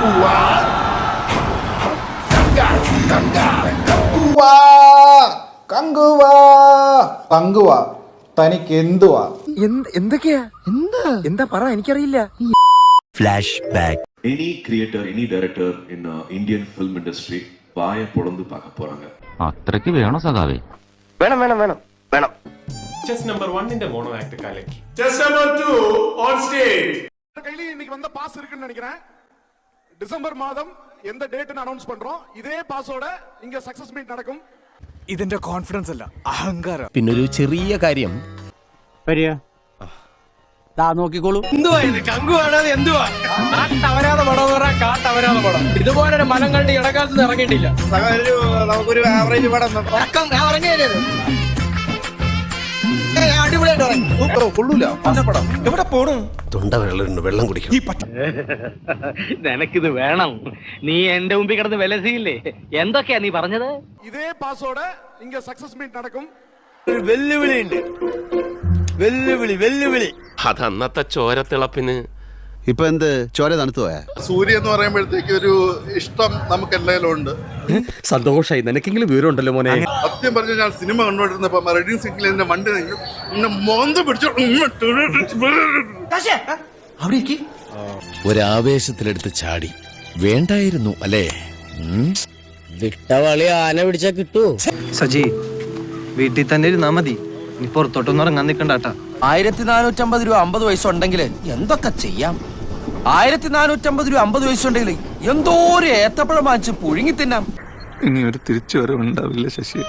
കങ്കുവാ കങ്കുവാ പങ്കുവാ തനിക്ക് എന്തുവാ എന്തൊക്കെയാ എന്താ എന്താ പറ എനിക്കറിയില്ല any creator any director in Indian film industry வாயை பொழந்து பார்க்க போறாங்க അത്രയ്ക്ക് വേണോ സഖാവേ വേണം വേണം വേണം വേണം ചെസ് നമ്പർ വണ്ണിന്റെ മോണോ ആക്ട് കലക്കി கையில இன்னைக்கு வந்த பாஸ் இருக்குன்னு நினைக்கிறேன் டிசம்பர் மாதம் எந்த டேட்னு அனௌன்ஸ் பண்றோம் இதே பாஸோட இங்க சக்சஸ் மீட் நடக்கும் ഇതിന്റെ കോൺഫിഡൻസ് അല്ല അഹങ്കാരം പിന്നൊരു ചെറിയ കാര്യം നോക്കിക്കോളൂ ഇതുപോലൊരു മലം കണ്ട് ഇടക്കാലത്ത് ഇറങ്ങിയിട്ടില്ല നമുക്കൊരു ആവറേജ് പടം എവിടെ വെള്ളം നിനക്കിത് വേണം. നീ എന്റെ മുമ്പിൽ കിടന്ന് വിലസിയില്ലേ? എന്തൊക്കെയാ നീ പറഞ്ഞത്? ഇതേ പാസോടെ ഇങ്ങ സക്സസ് മീറ്റ് നടക്കും. വെല്ലുവിളി ഉണ്ട് വെല്ലുവിളി വെല്ലുവിളി. അത് അന്നത്തെ ചോരത്തിളപ്പിന് ഇപ്പൊ എന്ത്? ചോര തണുത്തു പോയാ? സൂര്യ എന്ന് പറയുമ്പോഴത്തേക്ക് ഒരു ഇഷ്ടം നമുക്ക് എല്ലാവരും ഉണ്ട്. സന്തോഷായി. നിനക്കെങ്കിലും വിവരം ഉണ്ടല്ലോ മോനെ സത്യം പറഞ്ഞ ഞാൻ സിനിമ കണ്ടോണ്ടിരുന്നപ്പോ റെഡി സീറ്റിൽ എന്റെ വണ്ടി എന്നെ മോന്ത പിടിച്ചു ഒരാവേശത്തിലെടുത്ത് ചാടി. വേണ്ടായിരുന്നു അല്ലേ? വിട്ടവളി ആന പിടിച്ചാ കിട്ടൂ. സജി വീട്ടിൽ തന്നെ ഇരുന്നാ മതി. നീ പുറത്തോട്ടൊന്നും ഇറങ്ങാൻ നിക്കണ്ടാട്ടാ. ആയിരത്തി നാനൂറ്റമ്പത് രൂപ അമ്പത് വയസ്സുണ്ടെങ്കിൽ എന്തൊക്കെ ചെയ്യാം? ആയിരത്തി നാനൂറ്റമ്പത് രൂപ അമ്പത് വയസ്സുണ്ടെങ്കിൽ എന്തോ ഒരു ഏത്തപ്പഴം വാങ്ങിച്ച് പുഴുങ്ങി തിന്നാം? ഇനി ഒരു തിരിച്ചു വരവുണ്ടാവില്ല ശശി.